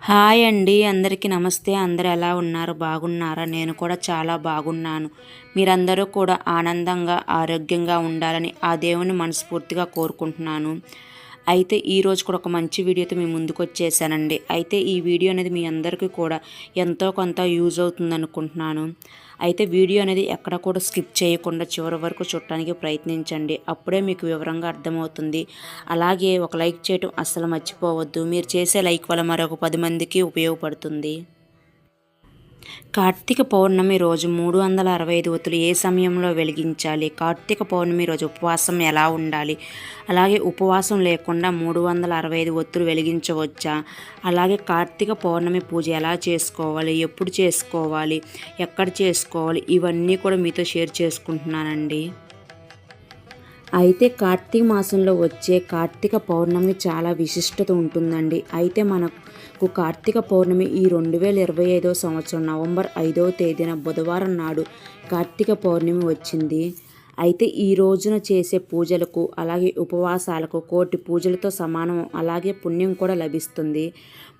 Hi అండి అందరికీ నమస్తే. అందరు ఎలా ఉన్నారు? బాగున్నారా? నేను కూడా చాలా బాగున్నాను. మీరందరూ కూడా ఆనందంగా ఆరోగ్యంగా ఉండాలని ఆ దేవుని మనస్ఫూర్తిగా కోరుకుంటున్నాను. అయితే ఈరోజు కూడా ఒక మంచి వీడియోతో మీ ముందుకు వచ్చేసానండి. అయితే ఈ వీడియో అనేది మీ అందరికీ కూడా ఎంతో కొంత యూజ్ అవుతుంది అనుకుంటున్నాను అయితే వీడియో అనేది ఎక్కడ కూడా స్కిప్ చేయకుండా చివరి వరకు చూడటానికి ప్రయత్నించండి. అప్పుడే మీకు వివరంగా అర్థమవుతుంది. అలాగే ఒక లైక్ చేయటం అస్సలు మర్చిపోవద్దు. మీరు చేసే లైక్ వల్ల మరొక పది మందికి ఉపయోగపడుతుంది. కార్తీక పౌర్ణమి రోజు మూడు వందల అరవై ఐదు ఒత్తులు ఏ సమయంలో వెలిగించాలి? కార్తీక పౌర్ణమి రోజు ఉపవాసం ఎలా ఉండాలి? అలాగే ఉపవాసం లేకుండా మూడు వందల అరవై ఐదు ఒత్తులు వెలిగించవచ్చా? అలాగే కార్తీక పౌర్ణమి పూజ ఎలా చేసుకోవాలి? ఎప్పుడు చేసుకోవాలి? ఎక్కడ చేసుకోవాలి? ఇవన్నీ కూడా మీతో షేర్ చేసుకుంటున్నానండి. అయితే కార్తీక మాసంలో వచ్చే కార్తీక పౌర్ణమి చాలా విశిష్టత ఉంటుందండి. అయితే మనకు కార్తీక పౌర్ణమి ఈ రెండు వేల ఇరవై ఐదో సంవత్సరం నవంబర్ ఐదవ తేదీన బుధవారం నాడు కార్తీక పౌర్ణమి వచ్చింది. అయితే ఈ రోజున చేసే పూజలకు అలాగే ఉపవాసాలకు కోటి పూజలతో సమానం అలాగే పుణ్యం కూడా లభిస్తుంది.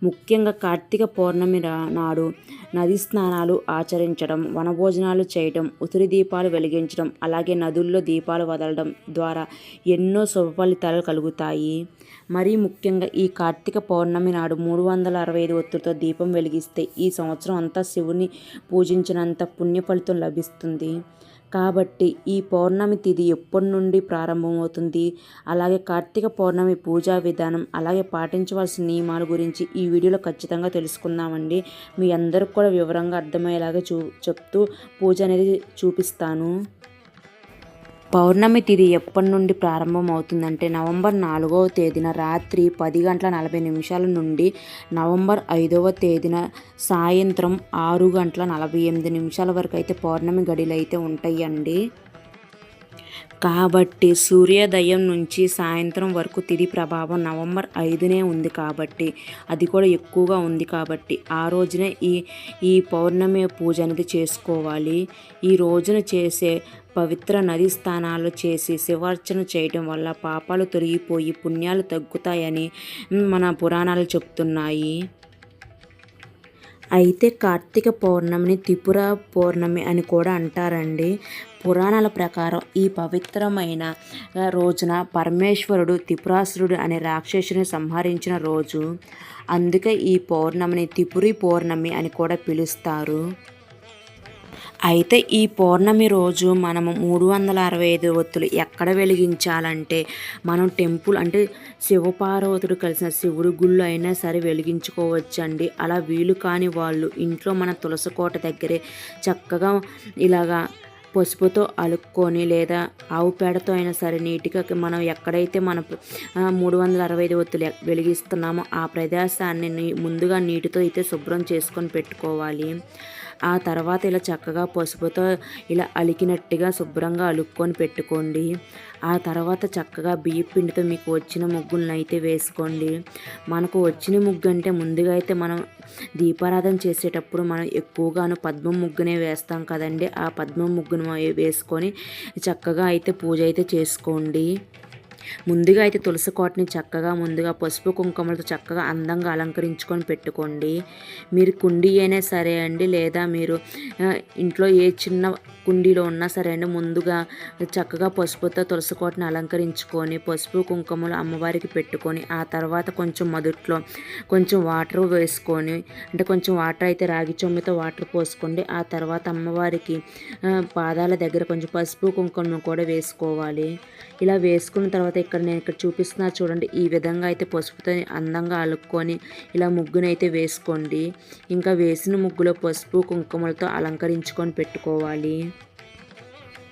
ముఖ్యంగా కార్తీక పౌర్ణమి నాడు నది స్నానాలు ఆచరించడం వనభోజనాలు చేయడం ఉసిరి దీపాలు వెలిగించడం అలాగే నదుల్లో దీపాలు వదలడం ద్వారా ఎన్నో శుభ ఫలితాలు కలుగుతాయి. మరీ ముఖ్యంగా ఈ కార్తీక పౌర్ణమి నాడు మూడు వందల అరవై ఐదు ఒత్తులతో దీపం వెలిగిస్తే ఈ సంవత్సరం అంతా శివుని పూజించినంత పుణ్య ఫలితం లభిస్తుంది. కాబట్టి ఈ పౌర్ణమి తిథి ఎప్పటి నుండి ప్రారంభమవుతుంది? అలాగే కార్తీక పౌర్ణమి పూజా విధానం అలాగే పాటించవలసిన నియమాల గురించి ఈ వీడియోలో ఖచ్చితంగా తెలుసుకుందామండి. మీ అందరికి కూడా వివరంగా అర్థమయ్యేలాగా చూ చెప్తూ పూజ అనేది చూపిస్తాను. పౌర్ణమి తిథి ఎప్పటి నుండి ప్రారంభం అవుతుందంటే నవంబర్ నాలుగవ తేదీన రాత్రి పది గంటల నలభై నిమిషాల నుండి నవంబర్ ఐదవ తేదీన సాయంత్రం ఆరు గంటల నలభై ఎనిమిది నిమిషాల వరకు అయితే పౌర్ణమి గడిలు అయితే ఉంటాయండి. కాబట్టి సూర్యోదయం నుంచి సాయంత్రం వరకు తిది ప్రభావం నవంబర్ ఐదునే ఉంది కాబట్టి అది కూడా ఎక్కువగా ఉంది కాబట్టి ఆ రోజునే ఈ ఈ పౌర్ణమి పూజ అనేది చేసుకోవాలి. ఈ రోజున చేసే పవిత్ర నది స్థానాలు చేసి శివార్చన చేయడం వల్ల పాపాలు తొలగిపోయి పుణ్యాలు తగ్గుతాయని మన పురాణాలు చెప్తున్నాయి. అయితే కార్తీక పౌర్ణమిని త్రిపుర పౌర్ణమి అని కూడా అంటారండి. పురాణాల ప్రకారం ఈ పవిత్రమైన రోజున పరమేశ్వరుడు త్రిపురాసురుడు అనే రాక్షసుని సంహరించిన రోజు. అందుకే ఈ పౌర్ణమిని త్రిపురి పౌర్ణమి అని కూడా పిలుస్తారు. అయితే ఈ పౌర్ణమి రోజు మనము మూడు వందల అరవై ఐదు ఒత్తులు ఎక్కడ వెలిగించాలంటే మనం టెంపుల్ అంటే శివపార్వతుడు కలిసిన శివుడు గుళ్ళు అయినా సరే వెలిగించుకోవచ్చండి. అలా వీలు కాని వాళ్ళు ఇంట్లో మన తులసి కోట దగ్గరే చక్కగా ఇలాగా పసుపుతో అలుక్కొని లేదా ఆవు పేడతో అయినా సరే నీట్గా మనం ఎక్కడైతే మన మూడు వందల అరవై ఐదు ఒత్తులు వెలిగిస్తున్నామో ఆ ప్రదేశాన్ని ముందుగా నీటితో అయితే శుభ్రం చేసుకొని పెట్టుకోవాలి. ఆ తర్వాత ఇలా చక్కగా పసుపుతో ఇలా అలికినట్టుగా శుభ్రంగా అలుక్కొని పెట్టుకోండి. ఆ తర్వాత చక్కగా బియ్య పిండితో మీకు వచ్చిన ముగ్గులను అయితే వేసుకోండి. మనకు వచ్చిన ముగ్గు అంటే ముందుగా అయితే మనం దీపారాధన చేసేటప్పుడు మనం ఎక్కువగాను పద్మం ముగ్గునే వేస్తాం కదండి. ఆ పద్మం ముగ్గును వేసుకొని చక్కగా అయితే పూజ అయితే చేసుకోండి. ముందుగా అయితే తులసి కోటని చక్కగా ముందుగా పసుపు కుంకుమలతో చక్కగా అందంగా అలంకరించుకొని పెట్టుకోండి. మీరు కుండీ అయినా సరే అండి లేదా మీరు ఇంట్లో ఏ చిన్న కుండీలో ఉన్నా సరే అండి ముందుగా చక్కగా పసుపుతో తులసి కోటని అలంకరించుకొని పసుపు కుంకుమలు అమ్మవారికి పెట్టుకొని ఆ తర్వాత కొంచెం మొదట్లో కొంచెం వాటర్ వేసుకొని అంటే కొంచెం వాటర్ అయితే రాగి చొమ్మితో వాటర్ పోసుకోండి ఆ తర్వాత అమ్మవారికి పాదాల దగ్గర కొంచెం పసుపు కుంకుమను కూడా వేసుకోవాలి. ఇలా వేసుకున్న తర్వాత తర్వాత ఇక్కడ నేను ఇక్కడ చూపిస్తున్నా చూడండి ఈ విధంగా అయితే పసుపుతో అందంగా అలుక్కొని ఇలా ముగ్గునైతే వేసుకోండి. ఇంకా వేసిన ముగ్గులో పసుపు కుంకుమలతో అలంకరించుకొని పెట్టుకోవాలి.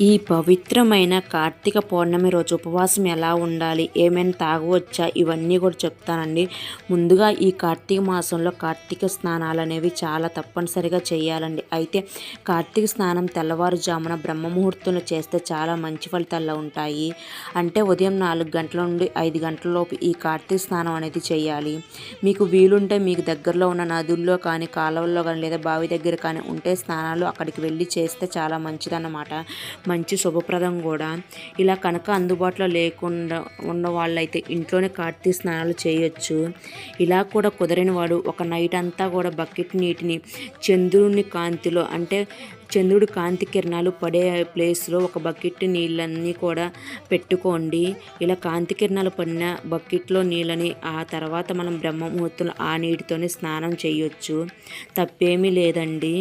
ఈ పవిత్రమైన కార్తీక పౌర్ణమి రోజు ఉపవాసం ఎలా ఉండాలి? ఏమైనా తాగవచ్చా? ఇవన్నీ కూడా చెప్తానండి. ముందుగా ఈ కార్తీక మాసంలో కార్తీక స్నానాలు అనేవి చాలా తప్పనిసరిగా చేయాలండి. అయితే కార్తీక స్నానం తెల్లవారుజామున బ్రహ్మముహూర్తంలో చేస్తే చాలా మంచి ఫలితాలు ఉంటాయి. అంటే ఉదయం నాలుగు గంటల నుండి ఐదు గంటల లోపు ఈ కార్తీక స్నానం అనేది చేయాలి. మీకు వీలుంటే మీకు దగ్గరలో ఉన్న నదుల్లో కానీ కాలువల్లో కానీ లేదా బావి దగ్గర కానీ ఉంటే స్నానాలు అక్కడికి వెళ్ళి చేస్తే చాలా మంచిదన్నమాట. మంచి శుభప్రదం కూడా. ఇలా కనుక అందుబాటులో లేకుండా ఉన్న వాళ్ళైతే ఇంట్లోనే కార్తీ స్నానాలు చేయొచ్చు. ఇలా కూడా కుదరని వాడు ఒక నైట్ అంతా కూడా బకెట్ నీటిని చంద్రుని కాంతిలో అంటే చంద్రుడి కాంతి కిరణాలు పడే ప్లేస్లో ఒక బకెట్ నీళ్ళన్నీ కూడా పెట్టుకోండి. ఇలా కాంతి కిరణాలు పడిన బకెట్లో నీళ్ళని ఆ తర్వాత మనం బ్రహ్మముహూర్తంలో ఆ నీటితోనే స్నానం చేయొచ్చు. తప్పేమీ లేదండి.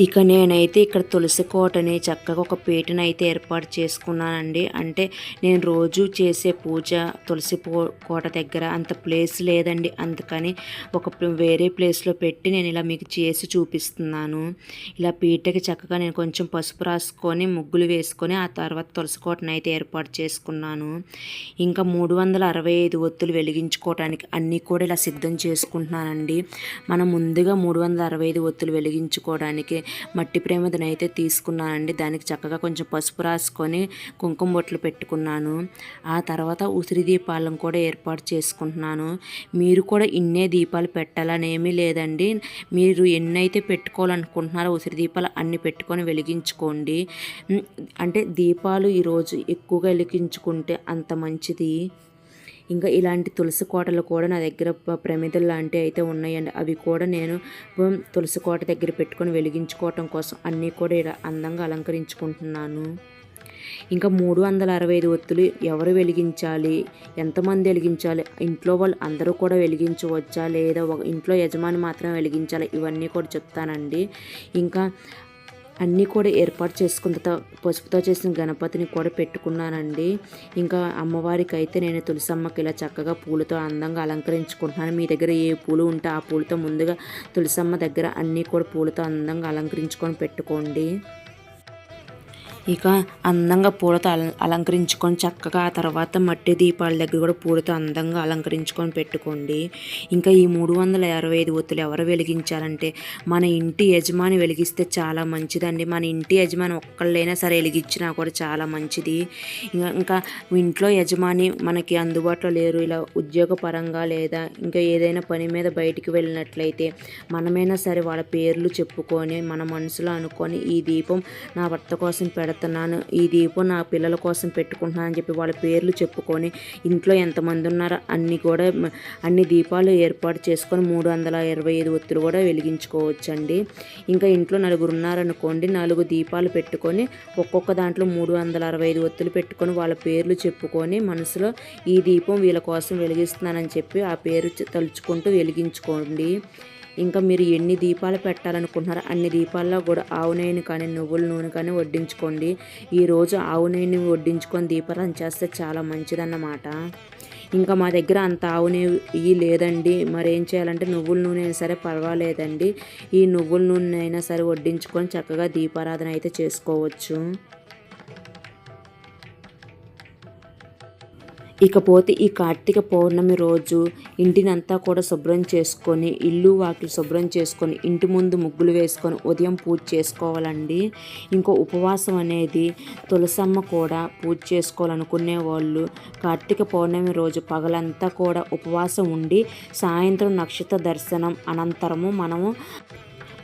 ఇక నేనైతే ఇక్కడ తులసి కోటని చక్కగా ఒక పీటను అయితే ఏర్పాటు చేసుకున్నానండి. అంటే నేను రోజు చేసే పూజ తులసి పో కోట దగ్గర అంత ప్లేస్ లేదండి. అందుకని ఒక వేరే ప్లేస్లో పెట్టి నేను ఇలా మీకు చేసి చూపిస్తున్నాను. ఇలా పీటకి చక్కగా నేను కొంచెం పసుపు రాసుకొని ముగ్గులు వేసుకొని ఆ తర్వాత తులసి కోటను అయితే ఏర్పాటు చేసుకున్నాను. ఇంకా మూడు వందల అరవై ఐదు ఒత్తులు వెలిగించుకోవటానికి అన్నీ కూడా ఇలా సిద్ధం చేసుకుంటున్నానండి. మనం ముందుగా మూడు వందల అరవై ఐదు ఒత్తులు వెలిగించుకోవడానికి మట్టి ప్రేమదని అయితే తీసుకున్నానండి. దానికి చక్కగా కొంచెం పసుపు రాసుకొని కుంకుమ బొట్లు పెట్టుకున్నాను. ఆ తర్వాత ఉసిరి దీపాలను కూడా ఏర్పాటు చేసుకుంటున్నాను. మీరు కూడా ఇన్నే దీపాలు పెట్టాలని ఏమీ లేదండి. మీరు ఎన్నైతే పెట్టుకోవాలనుకుంటున్నారో ఉసిరి దీపాలు అన్ని పెట్టుకొని వెలిగించుకోండి. అంటే దీపాలు ఈరోజు ఎక్కువగా వెలిగించుకుంటే అంత మంచిది. ఇంకా ఇలాంటి తులసి కోటలు కూడా నా దగ్గర ప్రమిదలు లాంటివి అయితే ఉన్నాయండి. అవి కూడా నేను తులసి కోట దగ్గర పెట్టుకొని వెలిగించుకోవటం కోసం అన్నీ కూడా ఇలా అందంగా అలంకరించుకుంటున్నాను. ఇంకా మూడు వందల అరవై ఐదు ఒత్తులు ఎవరు వెలిగించాలి? ఎంతమంది వెలిగించాలి? ఇంట్లో వాళ్ళు అందరూ కూడా వెలిగించవచ్చా? లేదా ఒక ఇంట్లో యజమాని మాత్రమే వెలిగించాలి? ఇవన్నీ కూడా చెప్తానండి. ఇంకా అన్నీ కూడా ఏర్పాటు చేసుకున్న పసుపుతో చేసిన గణపతిని కూడా పెట్టుకున్నానండి. ఇంకా అమ్మవారికి అయితే నేను తులసమ్మకి ఇలా చక్కగా పూలతో అందంగా అలంకరించుకుంటున్నాను. మీ దగ్గర ఏ పూలు ఉంటే ఆ పూలతో ముందుగా తులసమ్మ దగ్గర అన్నీ కూడా పూలతో అందంగా అలంకరించుకొని పెట్టుకోండి. ఇక అందంగా పూలతో అల అలంకరించుకొని చక్కగా ఆ తర్వాత మట్టి దీపాల దగ్గర కూడా పూలతో అందంగా అలంకరించుకొని పెట్టుకోండి. ఇంకా ఈ మూడు వందల అరవై ఐదు ఒత్తులు ఎవరు వెలిగించాలంటే మన ఇంటి యజమాని వెలిగిస్తే చాలా మంచిదండి. మన ఇంటి యజమాని ఒక్కళ్ళైనా సరే వెలిగించినా కూడా చాలా మంచిది. ఇంకా ఇంకా ఇంట్లో యజమాని మనకి అందుబాటులో లేరు. ఇలా ఉద్యోగపరంగా లేదా ఇంకా ఏదైనా పని మీద బయటికి వెళ్ళినట్లయితే మనమైనా సరే వాళ్ళ పేర్లు చెప్పుకొని మన మనసులో అనుకొని ఈ దీపం నా భర్త కోసం పెడుతున్నాను ఈ దీపం నా పిల్లల కోసం పెట్టుకుంటున్నాను అని చెప్పి వాళ్ళ పేర్లు చెప్పుకొని ఇంట్లో ఎంతమంది ఉన్నారో అన్ని కూడా అన్ని దీపాలు ఏర్పాటు చేసుకొని మూడు వందల ఇరవై ఐదు ఒత్తులు కూడా వెలిగించుకోవచ్చండి. ఇంకా ఇంట్లో నలుగురు ఉన్నారనుకోండి నాలుగు దీపాలు పెట్టుకొని ఒక్కొక్క దాంట్లో మూడు వందల అరవై ఐదు ఒత్తులు పెట్టుకొని వాళ్ళ పేర్లు చెప్పుకొని మనసులో ఈ దీపం వీళ్ళ కోసం వెలిగిస్తున్నానని చెప్పి ఆ పేరు తలుచుకుంటూ వెలిగించుకోండి. ఇంకా మీరు ఎన్ని దీపాలు పెట్టాలనుకుంటున్నారో అన్ని దీపాల్లో కూడా ఆవు నెయ్యిని కానీ నువ్వుల నూనె కానీ వడ్డించుకోండి. ఈరోజు ఆవు నెయ్యిని వడ్డించుకొని దీపాలను చేస్తే చాలా మంచిదన్నమాట. ఇంకా మా దగ్గర అంత ఆవు నెయ్యి లేదండి. మరి ఏం చేయాలంటే నువ్వుల నూనె అయినా సరే పర్వాలేదండి. ఈ నువ్వుల నూనె అయినా సరే వడ్డించుకొని చక్కగా దీపారాధన అయితే చేసుకోవచ్చు. ఇకపోతే ఈ కార్తీక పౌర్ణమి రోజు ఇంటినంతా కూడా శుభ్రం చేసుకొని ఇల్లు వాకిలు శుభ్రం చేసుకొని ఇంటి ముందు ముగ్గులు వేసుకొని ఉదయం పూజ చేసుకోవాలండి. ఇంకో ఉపవాసం అనేది తులసమ్మ కూడా పూజ చేసుకోవాలనుకునే వాళ్ళు కార్తీక పౌర్ణమి రోజు పగలంతా కూడా ఉపవాసం ఉండి సాయంత్రం నక్షత్ర దర్శనం అనంతరము మనము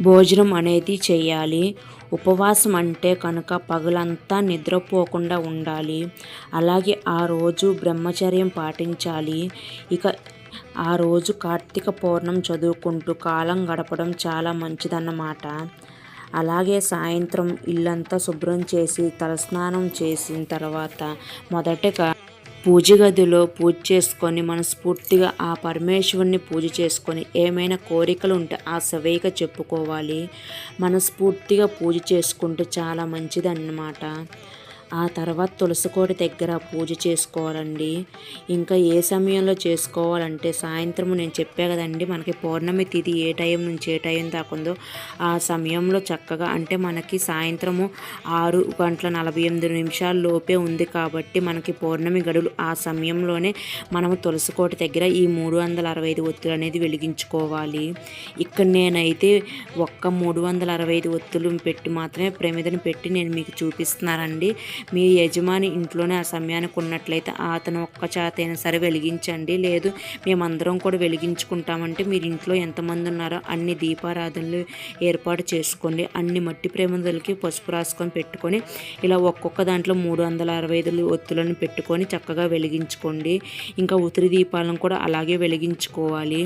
భోజనం అనేది చేయాలి. ఉపవాసం అంటే కనుక పగలంతా నిద్రపోకుండా ఉండాలి. అలాగే ఆ రోజు బ్రహ్మచర్యం పాటించాలి. ఇక ఆ రోజు కార్తీక పౌర్ణం చదువుకుంటూ కాలం గడపడం చాలా మంచిదన్నమాట. అలాగే సాయంత్రం ఇల్లంతా శుభ్రం చేసి తలస్నానం చేసిన తర్వాత మొదటగా పూజ గదిలో పూజ చేసుకొని మనస్ఫూర్తిగా ఆ పరమేశ్వరుని పూజ చేసుకొని ఏమైనా కోరికలు ఉంటే ఆ సవేక చెప్పుకోవాలి. మనస్ఫూర్తిగా పూజ చేసుకుంటే చాలా మంచిది అన్నమాట ఆ తర్వాత తులసికోట దగ్గర పూజ చేసుకోవాలండి. ఇంకా ఏ సమయంలో చేసుకోవాలంటే సాయంత్రం నేను చెప్పా కదండి మనకి పౌర్ణమి తిథి ఏ టైం నుంచి ఏ టైం దాకుందో ఉందో ఆ సమయంలో చక్కగా అంటే మనకి సాయంత్రము ఆరు గంటల నలభై ఎనిమిది నిమిషాల లోపే ఉంది కాబట్టి మనకి పౌర్ణమి గడులు ఆ సమయంలోనే మనము తులసికోట దగ్గర ఈ మూడు వందల అరవై ఐదు ఒత్తులు అనేది వెలిగించుకోవాలి. ఇక్కడ నేనైతే ఒక్క మూడు వందల అరవై ఐదు ఒత్తులు పెట్టి మాత్రమే ప్రమిదను పెట్టి నేను మీకు చూపిస్తున్నానండి. మీ యజమాని ఇంట్లోనే ఆ సమయానికి ఉన్నట్లయితే అతను ఒక్క చేతైనా సరే వెలిగించండి. లేదు మేమందరం కూడా వెలిగించుకుంటామంటే మీరు ఇంట్లో ఎంతమంది ఉన్నారో అన్ని దీపారాధనలు ఏర్పాటు చేసుకోండి. అన్ని మట్టి ప్రేమదలకి పసుపు రాసుకొని పెట్టుకొని ఇలా ఒక్కొక్క దాంట్లో మూడు వందల అరవై ఐదు ఒత్తులను పెట్టుకొని చక్కగా వెలిగించుకోండి. ఇంకా ఉసిరి దీపాలను కూడా అలాగే వెలిగించుకోవాలి.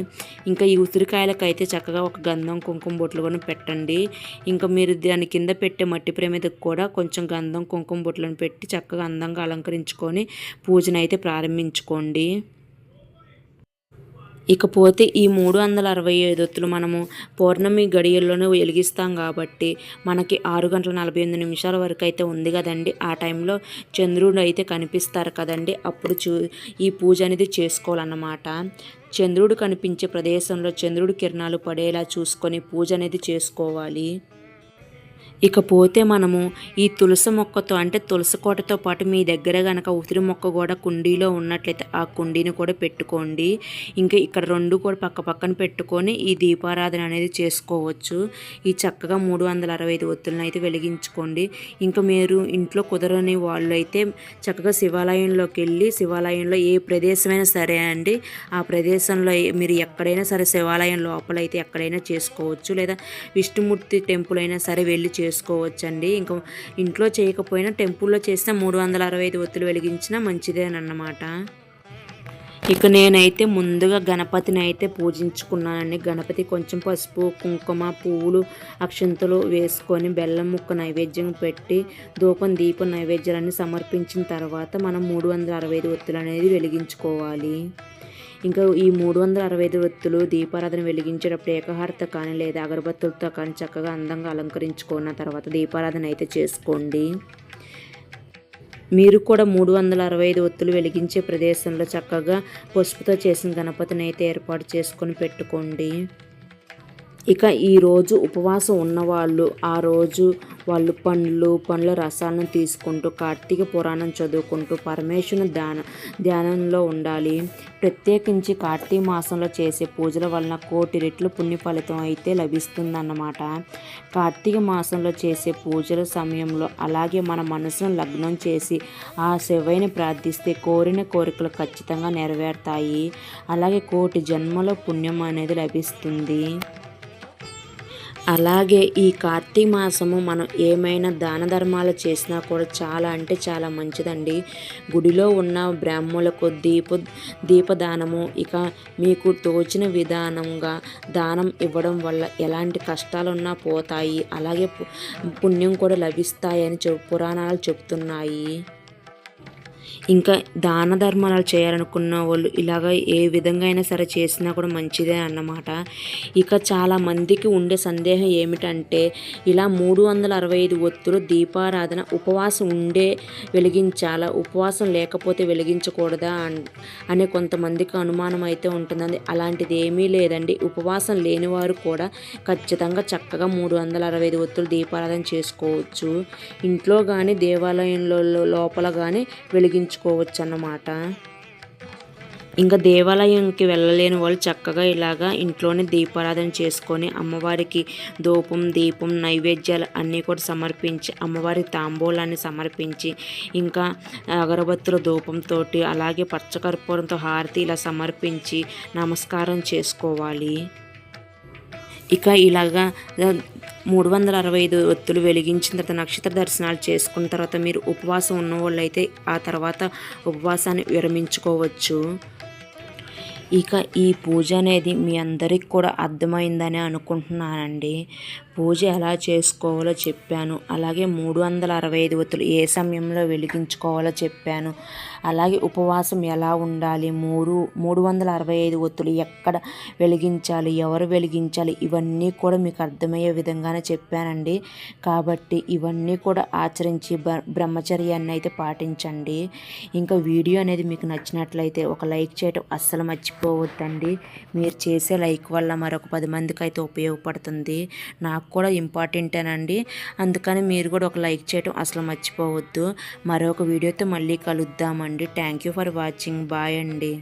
ఇంకా ఈ ఉసిరికాయలకు అయితే చక్కగా ఒక గంధం కుంకుమ బొట్లు కూడా పెట్టండి. ఇంకా మీరు దాని కింద పెట్టే మట్టి ప్రమిదకు కూడా కొంచెం గంధం కుంకుమ బొట్లు బొట్లను పెట్టి చక్కగా అందంగా అలంకరించుకొని పూజను అయితే ప్రారంభించుకోండి. ఇకపోతే ఈ మూడు వందల అరవై ఐదు ఒత్తులు మనము పౌర్ణమి గడియల్లోనే వెలిగిస్తాం కాబట్టి మనకి ఆరు గంటల నలభై ఎనిమిది నిమిషాల వరకు అయితే ఉంది కదండి. ఆ టైంలో చంద్రుడు అయితే కనిపిస్తారు కదండి. అప్పుడు చూ ఈ పూజ అనేది చేసుకోవాలన్నమాట. చంద్రుడు కనిపించే ప్రదేశంలో చంద్రుడి కిరణాలు పడేలా చూసుకొని పూజ అనేది చేసుకోవాలి. ఇకపోతే మనము ఈ తులసి మొక్కతో అంటే తులసి కోటతో పాటు మీ దగ్గర కనుక ఉసిరి మొక్క కూడా కుండీలో ఉన్నట్లయితే ఆ కుండీని కూడా పెట్టుకోండి. ఇంకా ఇక్కడ రెండు కూడా పక్క పక్కన పెట్టుకొని ఈ దీపారాధన అనేది చేసుకోవచ్చు. ఈ చక్కగా మూడు వందల అరవై ఐదు ఒత్తులను అయితే వెలిగించుకోండి. ఇంకా మీరు ఇంట్లో కుదరని వాళ్ళు అయితే చక్కగా శివాలయంలోకి వెళ్ళి శివాలయంలో ఏ ప్రదేశమైనా సరే అండి ఆ ప్రదేశంలో మీరు ఎక్కడైనా సరే శివాలయం లోపల అయితే ఎక్కడైనా చేసుకోవచ్చు. లేదా విష్ణుమూర్తి టెంపుల్ అయినా సరే వెళ్ళి చేసుకోవచ్చు చేసుకోవచ్చండి. ఇంకా ఇంట్లో చేయకపోయినా టెంపుల్లో చేసినా మూడు వందల అరవై ఐదు ఒత్తులు వెలిగించినా మంచిదేనన్నమాట ఇక నేనైతే ముందుగా గణపతిని అయితే పూజించుకున్నానండి. గణపతి కొంచెం పసుపు కుంకుమ పువ్వులు అక్షంతలు వేసుకొని బెల్లం ముక్క నైవేద్యం పెట్టి దూపం దీపం నైవేద్యాలన్నీ సమర్పించిన తర్వాత మనం మూడు వందల అరవై ఐదు ఒత్తులు అనేది వెలిగించుకోవాలి. ఇంకా ఈ మూడు వందల అరవై ఐదు వత్తులు దీపారాధన వెలిగించేటప్పుడు ఏకహారత కానీ లేదా అగరబత్తులతో కానీ చక్కగా అందంగా అలంకరించుకున్న తర్వాత దీపారాధన అయితే చేసుకోండి. మీరు కూడా మూడు వందల అరవై ఐదు ఒత్తులు వెలిగించే ప్రదేశంలో చక్కగా పసుపుతో చేసిన గణపతిని అయితే ఏర్పాటు చేసుకొని పెట్టుకోండి. ఇక ఈరోజు ఉపవాసం ఉన్నవాళ్ళు ఆ రోజు వాళ్ళు పండ్లు పండ్ల రసాలను తీసుకుంటూ కార్తీక పురాణం చదువుకుంటూ పరమేశ్వరుని ధ్యాన ధ్యానంలో ఉండాలి. ప్రత్యేకించి కార్తీక మాసంలో చేసే పూజల వలన కోటి రెట్లు పుణ్య ఫలితం అయితే లభిస్తుందన్నమాట. కార్తీక మాసంలో చేసే పూజల సమయంలో అలాగే మన మనసును లగ్నం చేసి ఆ శివైని ప్రార్థిస్తే కోరిన కోరికలు ఖచ్చితంగా నెరవేరుతాయి. అలాగే కోటి జన్మలో పుణ్యం అనేది లభిస్తుంది. అలాగే ఈ కార్తీక మాసము మనం ఏమైనా దాన ధర్మాలు చేసినా కూడా చాలా అంటే చాలా మంచిదండి. గుడిలో ఉన్న బ్రాహ్మణులకు దీప దీపదానము ఇక మీకు తోచిన విధానంగా దానం ఇవ్వడం వల్ల ఎలాంటి కష్టాలున్నా పోతాయి. అలాగే పుణ్యం కూడా లభిస్తాయని చెప్ పురాణాలు చెప్తున్నాయి. ఇంకా దాన ధర్మాలు చేయాలనుకున్న వాళ్ళు ఇలాగ ఏ విధంగా అయినా సరే చేసినా కూడా మంచిదే అన్నమాట. ఇక చాలా మందికి ఉండే సందేహం ఏమిటంటే ఇలా మూడు వందల అరవై ఐదు ఒత్తులు దీపారాధన ఉపవాసం ఉండే వెలిగించాలా? ఉపవాసం లేకపోతే వెలిగించకూడదా? అనే కొంతమందికి అనుమానం అయితే ఉంటుందండి. అలాంటిది ఏమీ లేదండి. ఉపవాసం లేని వారు కూడా ఖచ్చితంగా చక్కగా మూడు వందల అరవై ఐదు ఒత్తులు దీపారాధన చేసుకోవచ్చు. ఇంట్లో కానీ దేవాలయంలో లోపల కానీ వెలిగించ ఉపయోగించుకోవచ్చు అన్నమాట ఇంకా దేవాలయంకి వెళ్ళలేని వాళ్ళు చక్కగా ఇలాగా ఇంట్లోనే దీపారాధన చేసుకొని అమ్మవారికి ధూపం దీపం నైవేద్యాలు అన్నీ కూడా సమర్పించి అమ్మవారి తాంబూలాన్ని సమర్పించి ఇంకా అగరబత్తుల ధూపంతో అలాగే పచ్చకర్పూరంతో హారతి ఇలా సమర్పించి నమస్కారం చేసుకోవాలి. ఇక ఇలాగా మూడు వందల అరవై ఐదు ఒత్తులు వెలిగించిన తర్వాత నక్షత్ర దర్శనాలు చేసుకున్న తర్వాత మీరు ఉపవాసం ఉన్న వాళ్ళైతే ఆ తర్వాత ఉపవాసాన్ని విరమించుకోవచ్చు. ఇక ఈ పూజ అనేది మీ అందరికి కూడా అర్థమైందని అనుకుంటున్నానండి. పూజ ఎలా చేసుకోవాలో చెప్పాను. అలాగే మూడు వందల అరవై ఐదు ఒత్తులు ఏ సమయంలో వెలిగించుకోవాలో చెప్పాను. అలాగే ఉపవాసం ఎలా ఉండాలి? మూడు మూడు వందల అరవై ఐదు ఒత్తులు ఎక్కడ వెలిగించాలి? ఎవరు వెలిగించాలి? ఇవన్నీ కూడా మీకు అర్థమయ్యే విధంగానే చెప్పానండి. కాబట్టి ఇవన్నీ కూడా ఆచరించి బ్రహ్మచర్యాన్ని అయితే పాటించండి. ఇంకా వీడియో అనేది మీకు నచ్చినట్లయితే ఒక లైక్ చేయటం అస్సలు మర్చిపోవద్దండి. మీరు చేసే లైక్ వల్ల మరొక పది మందికి అయితే ఉపయోగపడుతుంది. నాకు నాకు కూడా ఇంపార్టెంటేనండి అందుకని మీరు కూడా ఒక లైక్ చేయడం అసలు మర్చిపోవద్దు. మరొక వీడియోతో మళ్ళీ కలుద్దామండి. Thank you for watching bye అండి.